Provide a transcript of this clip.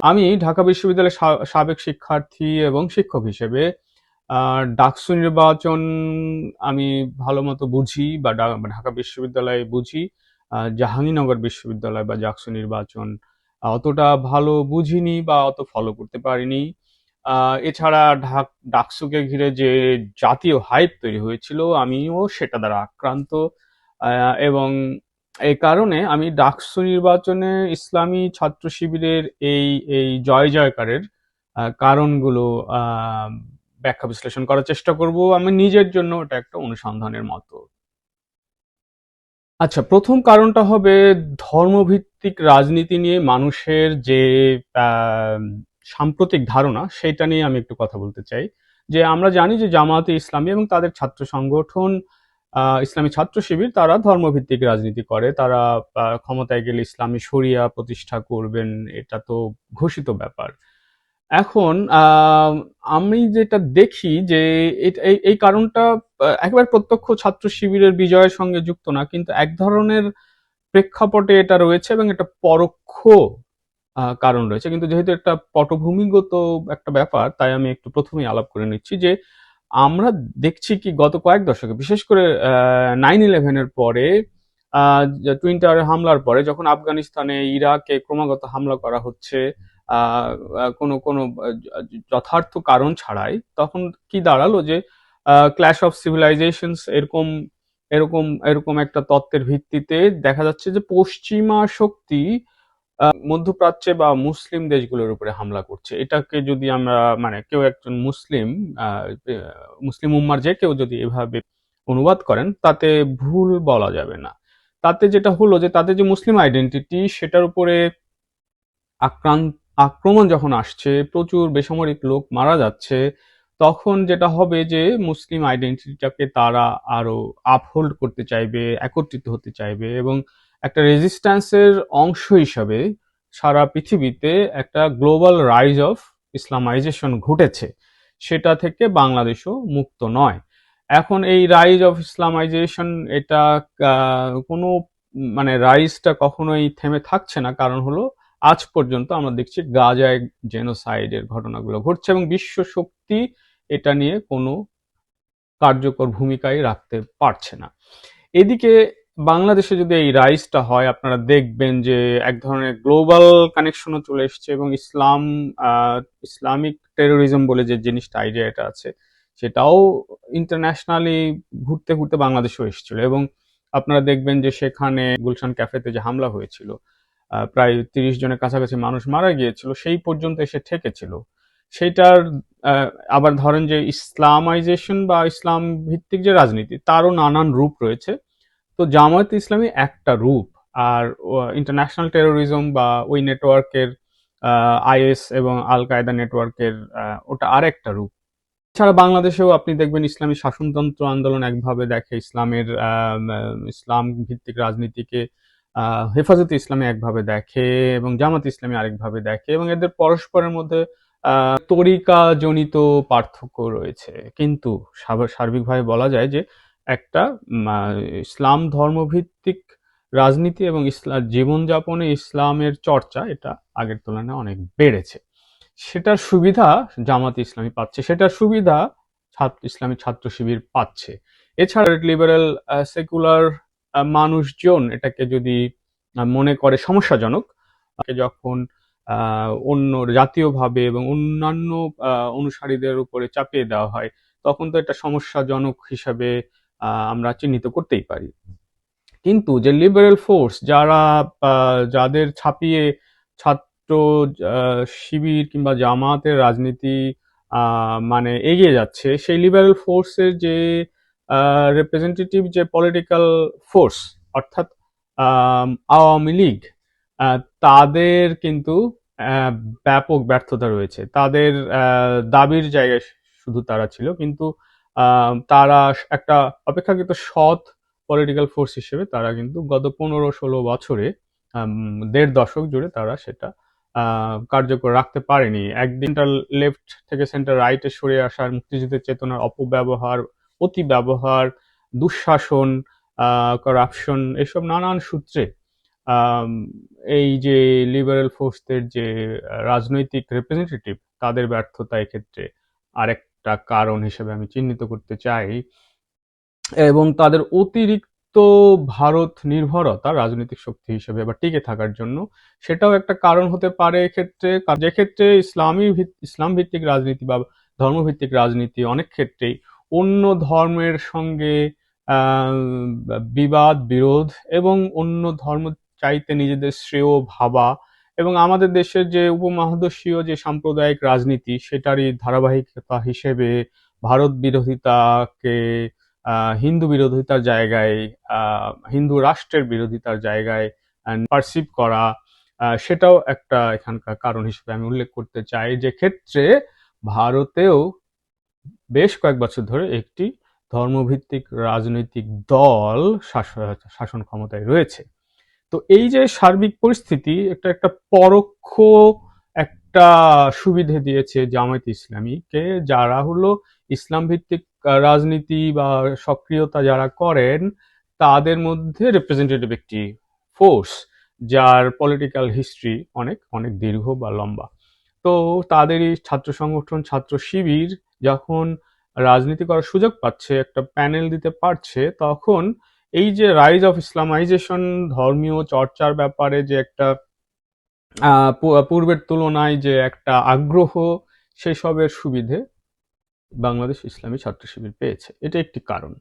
আমি ঢাকা বিশ্ববিদ্যালয়ের সাবেক শিক্ষার্থী এবং শিক্ষক হিসেবে ডাকসু নির্বাচন আমি ভালো মতো বুঝি বা ঢাকা বিশ্ববিদ্যালয়ে বুঝি জাহাঙ্গীরনগর বিশ্ববিদ্যালয় বা ডাকসু নির্বাচন অতটা ভালো বুঝিনি বা অত ফলো করতে পারিনি। এছাড়া ঢাক, ডাকসুকে ঘিরে যে জাতীয় হাইপ তৈরি হয়েছিল, আমিও সেটা দ্বারা আক্রান্ত এবং এই কারণে আমি ডাকসু নির্বাচনে ইসলামী ছাত্র শিবিরের এই এই জয় জয়কারের কারণগুলো ব্যাখ্যা বিশ্লেষণ করার চেষ্টা করব। আমি নিজের জন্য এটা একটা অনুসন্ধানের মতো। আচ্ছা প্রথম কারণটা হবে ধর্মভিত্তিক রাজনীতি নিয়ে মানুষের যে সাম্প্রতিক ধারণা, সেটা নিয়ে আমি একটু কথা বলতে চাই। যে আমরা জানি যে জামায়াতে ইসলামী এবং তাদের ছাত্র সংগঠন ইসলামী ছাত্র শিবির, তারা ধর্মভিত্তিক রাজনীতি করে। তারা ক্ষমতায় গেলে ইসলামী শরিয়া প্রতিষ্ঠা করবেন, এটা তো ঘোষিত ব্যাপার। এখন আমি যেটা দেখি যে এই কারণটা একেবারে প্রত্যক্ষ ছাত্র শিবিরের বিজয়ের সঙ্গে যুক্ত না, কিন্তু এক ধরনের প্রেক্ষাপটে এটা রয়েছে এবং এটা পরোক্ষ কারণ রয়েছে। কিন্তু যেহেতু একটা পটভূমিগত একটা ব্যাপার, তাই আমি একটু প্রথমেই আলাপ করে নিচ্ছি যে আমরা দেখছি কি গত কয়েক দশকে, বিশেষ করে নাইন ইলেভেনের পরে টুইন টাওয়ারে হামলার পরে যখন আফগানিস্তানে ইরাকে ক্রমাগত হামলা করা হচ্ছে কোনো কোনো যথার্থ কারণ ছাড়াই, তখন কি দাঁড়াল যে ক্ল্যাশ অফ সিভিলাইজেশনস এরকম এরকম এরকম একটা তত্ত্বের ভিত্তিতে দেখা যাচ্ছে যে পশ্চিমা শক্তি মধ্যপ্রাচ্যে বা মুসলিম দেশগুলোর উপরে হামলা করছে। এটাকে যদি আমরা মানে কেউ একজন মুসলিম মুসলিম উম্মার যে কেউ যদি এভাবে অনুবাদ করেন, তাতে ভুল বলা যাবে না। তাতে যেটা হলো যে তাদের যে মুসলিম আইডেন্টিটি সেটার উপরে আক্রান্ত আক্রমণ যখন আসছে, প্রচুর বেসামরিক লোক মারা যাচ্ছে, তখন যেটা হবে যে, মুসলিম আইডেন্টিটিটাকে তারা আরও আপহোল্ড করতে চাইবে, একত্রিত হতে চাইবে এবং একটা রেজিস্ট্যান্সের অংশ হিসাবে সারা পৃথিবীতে একটা গ্লোবাল রাইজ অফ ইসলামাইজেশন ঘটেছে। সেটা থেকে বাংলাদেশও মুক্ত নয়। এখন এই রাইজ অফ ইসলামাইজেশন এটা কোনো মানে রাইজটা কখনোই থেমে থাকছে না। কারণ হলো, আজ পর্যন্ত আমরা দেখছি গাজায় জেনোসাইডের ঘটনাগুলো ঘটছে এবং বিশ্ব শক্তি এটা নিয়ে কোনো কার্যকর ভূমিকাই রাখতে পারছে না। এদিকে বাংলাদেশে যদি এই রাইজটা হয় আপনারা দেখবেন যে এক ধরনের গ্লোবাল কানেকশনও চলে এসছে এবং ইসলাম ইসলামিক টেরোরিজম বলে যে জিনিসটা আইডিয়াটা আছে সেটাও ইন্টারন্যাশনালি ঘুরতে ঘুরতে বাংলাদেশেও এসেছিল এবং আপনারা দেখবেন যে সেখানে গুলশান ক্যাফেতে যে হামলা হয়েছিল প্রায় তিরিশ জনের কাছাকাছি মানুষ মারা গিয়েছিল সেই পর্যন্ত এসে ঠেকেছিল। সেইটার আহ, আবার ধরেন যে ইসলামাইজেশন বা ইসলাম ভিত্তিক যে রাজনীতি তারও নানান রূপ রয়েছে। তো জামায়াত ইসলামী একটা রূপ আর ইন্টারন্যাশনাল টেরোরিজম বা ওই নেটওয়ার্কের আইএস এবং আল কায়দা নেটওয়ার্কের ওটা আর একটা রূপ। এছাড়া বাংলাদেশেও আপনি দেখবেন ইসলামী শাসনতন্ত্র আন্দোলন একভাবে দেখে ইসলামের ইসলাম ভিত্তিক রাজনীতিকে হেফাজতে ইসলামী একভাবে দেখে এবং জামাত ইসলামী আরেকভাবে দেখে এবং এদের পরস্পরের মধ্যে আহ, তরিকাজনিত পার্থক্য রয়েছে। কিন্তু সার্বিকভাবে বলা যায় যে একটা ইসলাম ধর্মভিত্তিক রাজনীতি এবং ইসলাম জীবনযাপনে ইসলামের চর্চা এটা আগের তুলনায় অনেক বেড়েছে। সেটার সুবিধা জামাত ইসলামী পাচ্ছে, সেটার সুবিধা ছাত্র ইসলামী ছাত্র শিবির পাচ্ছে। এছাড়া লিবারেল সেকুলার মানুষজন এটাকে যদি মনে করে সমস্যাজনক যখন অন্য জাতীয়ভাবে এবং অন্যান্য অনুসারীদের উপরে চাপিয়ে দেওয়া হয়, তখন তো এটা সমস্যাজনক হিসাবে আমরা চিহ্নিত করতেই পারি। কিন্তু যে লিবারেল ফোর্স যারা যাদের ছাপিয়ে ছাত্র শিবির কিংবা জামাতের রাজনীতি মানে এগিয়ে যাচ্ছে, সেই লিবারেল ফোর্সের যে রিপ্রেজেন্টেটিভ যে পলিটিক্যাল ফোর্স অর্থাৎ আওয়ামী লীগ তাদের কিন্তু ব্যাপক ব্যর্থতা রয়েছে। তাদের দাবির জায়গায় শুধু তারা ছিল, কিন্তু তারা একটা অপেক্ষাকৃত সৎ পলিটিক্যাল ফোর্স হিসেবে তারা কিন্তু গত পনেরো ষোলো বছরে দেড় দশক জুড়ে তারা সেটা কার্যকর রাখতে পারেনি। একদিনটা লেফট থেকে সেন্টার রাইটে সরে আসার, মুক্তিযুদ্ধের চেতনার অপব্যবহার অতি ব্যবহার দুঃশাসন করাপশন এসব নানান সূত্রে এই যে লিবারেল ফোর্সদের যে রাজনৈতিক রিপ্রেজেন্টেটিভ তাদের ব্যর্থতা এক্ষেত্রে আরেকটা কারণ হিসেবে আমি চিহ্নিত করতে চাই। এবং তাদের অতিরিক্ত ভারত নির্ভরতা রাজনৈতিক শক্তি হিসেবে বা টিকে থাকার জন্য সেটাও একটা কারণ হতে পারে এক্ষেত্রে। যে ক্ষেত্রে ইসলামী ইসলাম ভিত্তিক রাজনীতি বা ধর্মভিত্তিক রাজনীতি অনেক ক্ষেত্রেই অন্য ধর্মের সঙ্গে বিবাদ, বিরোধ এবং অন্য ধর্ম চাইতে নিজেদের শ্রেয় ভাবা এবং আমাদের দেশের যে উপমহাদেশীয় যে সাম্প্রদায়িক রাজনীতি, সেটারই ধারাবাহিকতা হিসেবে ভারত বিরোধিতাকে হিন্দু বিরোধিতার জায়গায় হিন্দু রাষ্ট্রের বিরোধিতার জায়গায় পারসিভ করা সেটাও একটা এখানকার কারণ হিসেবে আমি উল্লেখ করতে চাই যে ক্ষেত্রে ভারতেও বেশ কয়েক বছর ধরে একটি ধর্মভিত্তিক রাজনৈতিক দল শাস- শাসন ক্ষমতায় রয়েছে। তো এই যে সার্বিক পরিস্থিতি একটা একটা পরোক্ষ একটা সুবিধে দিয়েছে জামায়াত ইসলামীকে, যারা হলো ইসলাম ভিত্তিক রাজনীতি বা সক্রিয়তা যারা করেন, তাদের মধ্যে রিপ্রেজেন্টেটিভ একটি ফোর্স যার পলিটিক্যাল হিস্ট্রি অনেক অনেক দীর্ঘ বা লম্বা। তো তাদেরই ছাত্র সংগঠন, ছাত্র শিবির যখন রাজনীতি করার সুযোগ পাচ্ছে, একটা প্যানেল দিতে পারছে, তখন এই যে রাইজ অফ ইসলামাইজেশন ধর্মীয় চর্চার ব্যাপারে যে একটা পূর্বের তুলনায় যে একটা আগ্রহ, সেসবের সুবিধে বাংলাদেশ ইসলামী ছাত্র শিবির পেয়েছে। এটা একটি কারণ।